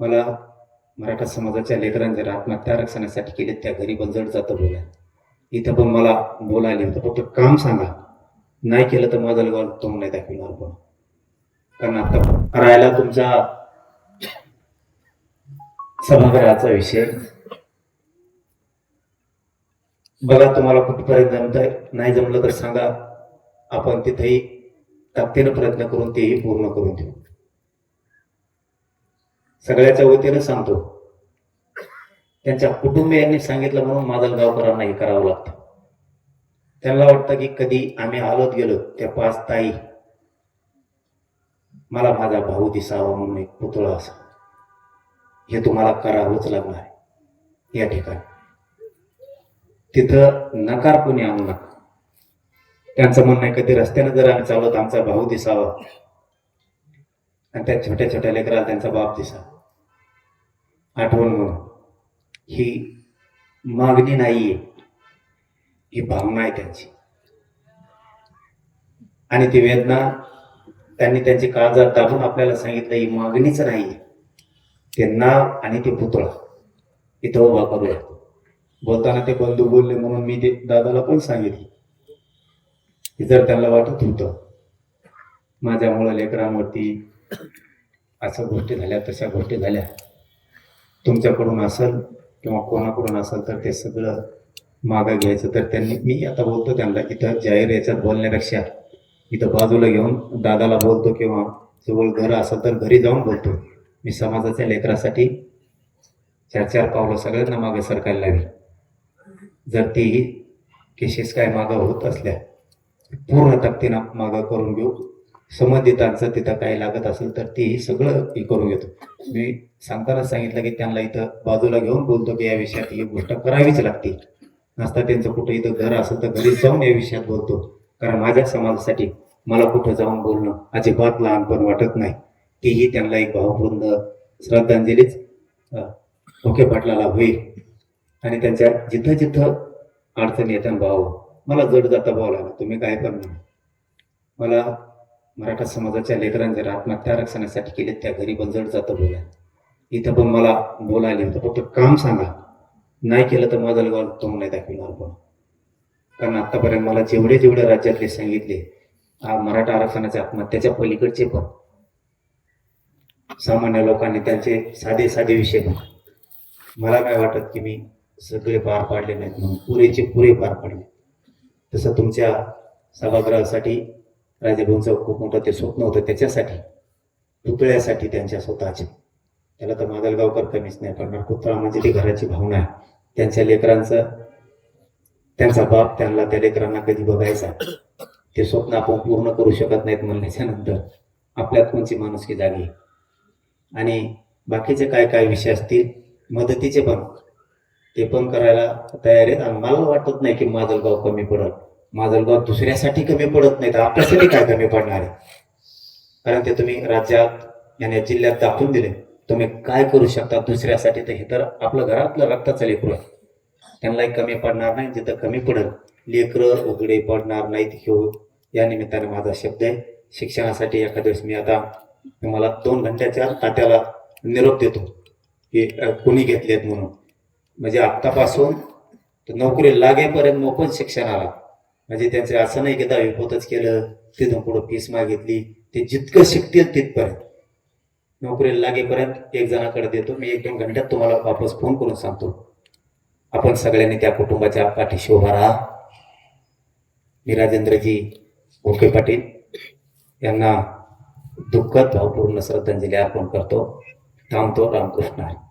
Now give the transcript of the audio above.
मला मराठा समाजाच्या लेकरांनी जर आत्महत्या आरक्षणासाठी केले त्या घरी पण जड जातं बोलाय इथं पण मला बोलायला होतं फक्त काम सांगा. नाही केलं तर माझं गाव तोंड नाही दाखवणार पण. कारण आता करायला तुमचा सभागृहाचा विषय. बघा तुम्हाला कुठपर्यंत जमतंय. नाही जमलं तर सांगा. आपण तिथेही ताकदीनं प्रयत्न करून तेही पूर्ण करून देऊ. सगळ्याच्या वतीनं सांगतो. त्यांच्या कुटुंबियांनी सांगितलं म्हणून माझं गावकरांना हे करावं लागतं. त्यांना वाटतं की कधी आम्ही आलोत गेलो त्या पाच ताई मला माझा भाऊ दिसावा म्हणून एक पुतळा असा. हे तुम्हाला करावंच लागणार आहे. या ठिकाणी. तिथं नकार कोणी आणू नका. त्यांचं म्हणणं आहे कधी रस्त्यानं जर आम्ही चालवत आमचा भाऊ दिसावा. आणि त्या छोट्या छोट्या लेकराला त्यांचा बाप दिसावा. आठवण म्हणून ही मागणी नाही आहे ही भावना आहे त्यांची. आणि ती वेदना त्यांनी त्यांची काळजात दाबून आपल्याला सांगितलं ही मागणीच नाहीये. ते नाव आणि ते पुतळा. इथं उभा करूया. बोलताना ते बंधू बोलले म्हणून मी ते दादाला पण सांगितले. जर त्यांना वाटत होतं माझ्यामुळं लेकरांवरती असं गोष्टी झाल्या तशा गोष्टी झाल्या. तुमच्याकडून असेल किंवा कोणाकडून असेल तर ते सगळं मागं घ्यायचं. तर त्यांनी मी आता बोलतो त्यांना इथं जाहीर याच्यात बोलण्यापेक्षा इथं बाजूला घेऊन दादाला बोलतो किंवा जवळ घर असेल तर घरी जाऊन बोलतो. मी समाजाच्या लेकरासाठी चार चार पावलं सगळ्यांना मागे सरकायला लागेल जर ती केसेस काय मागं होत असल्या पूर्ण तक्तीनं मागं करून घेऊ. संबंधितांचं तिथं काही लागत असेल तर तेही सगळं हे करून घेतो. मी सांगताना सांगितलं की त्यांना इथं बाजूला घेऊन बोलतो की या विषयात ही गोष्ट करावीच लागते. नसता त्यांचं कुठं इथं घर असेल तर घरी जाऊन या विषयात बोलतो. कारण माझ्या समाजासाठी मला कुठं जाऊन बोलणं अजिबात लहानपण वाटत नाही. तेही त्यांना एक भावपूर्ण श्रद्धांजलीच ओके पाटलाला होईल. आणि त्यांच्या जिथं जिथं अडचणी येतात भाऊ मला जड जाता भाव लागला तुम्ही काय पण मला मराठा समाजाच्या लेकरांनी जर आत्महत्या आरक्षणासाठी केले त्या घरी पण जड जातं बोला. इथं पण मला बोलायला होतं फक्त काम सांगा. नाही केलं तर माझं गाव तोंड नाही दाखविणार पण कारण आतापर्यंत मला जेवढे जेवढे राज्यातले सांगितले हा मराठा आरक्षणाच्या आत्महत्याच्या पलीकडचे पण. सामान्य लोकांनी त्यांचे साधे साधे विषय पण मला काय वाटत की मी सगळे पार पाडले नाहीत म्हणून पुरेचे पुरे पार पाडले. तसं तुमच्या सभागृहासाठी राजेभाऊंचं खूप मोठं ते स्वप्न होतं त्याच्यासाठी पुतळ्यासाठी त्यांच्या स्वतःचे. त्याला तर मादलगावकर कमीच नाही पडणार. पुतळा म्हणजे ती घराची भावना आहे. त्यांच्या लेकरांचं त्यांचा बाप त्यांना त्या लेकरांना कधी बघायचा ते स्वप्न आपण पूर्ण करू शकत नाहीत म्हणल्याच्या नंतर आपल्यात कोणची माणुसकी जागी आणि बाकीचे काय काय विषय असतील मदतीचे पण ते पण करायला तयार आहेत. आणि मला वाटत नाही की माजलगाव कमी पडत माजलगाव दुसऱ्यासाठी कमी पडत नाही तर आपल्यासाठी काय कमी पडणार आहे? कारण ते तुम्ही राज्यात आणि जिल्ह्यात दाखवून दिले. तुम्ही काय करू शकता दुसऱ्यासाठी तर हे तर आपलं घरातलं रक्ताचं लेकरू आहे. त्यांनाही कमी पडणार नाही जिथं कमी पडेल. लेकरं उघडे पडणार नाहीत घेऊ हो. या निमित्ताने माझा शब्द आहे शिक्षणासाठी एखाद्या दिवस मी आता तुम्हाला दोन घंट्याच्या तात्याला निरोप देतो की कोणी घेतलेत म्हणून. म्हणजे आत्तापासून नोकरी लागेपर्यंत मोफत शिक्षण आला. म्हणजे त्यांचं असं नाही की दहावी पोतच केलं तिथून पुढं फीस मागितली. ते जितकं शिकतील तिथपर्यंत. नोकरीला लागेपर्यंत एक जणाकडे देतो मी एक दोन घंट्यात तुम्हाला वापस फोन करून सांगतो. आपण सगळ्यांनी त्या कुटुंबाच्या पाठीशी उभा राहा. मी राजेंद्रजी भोके पाटील यांना दुःखद भावपूर्ण श्रद्धांजली अर्पण करतो. थांबतो रामकृष्ण हरी.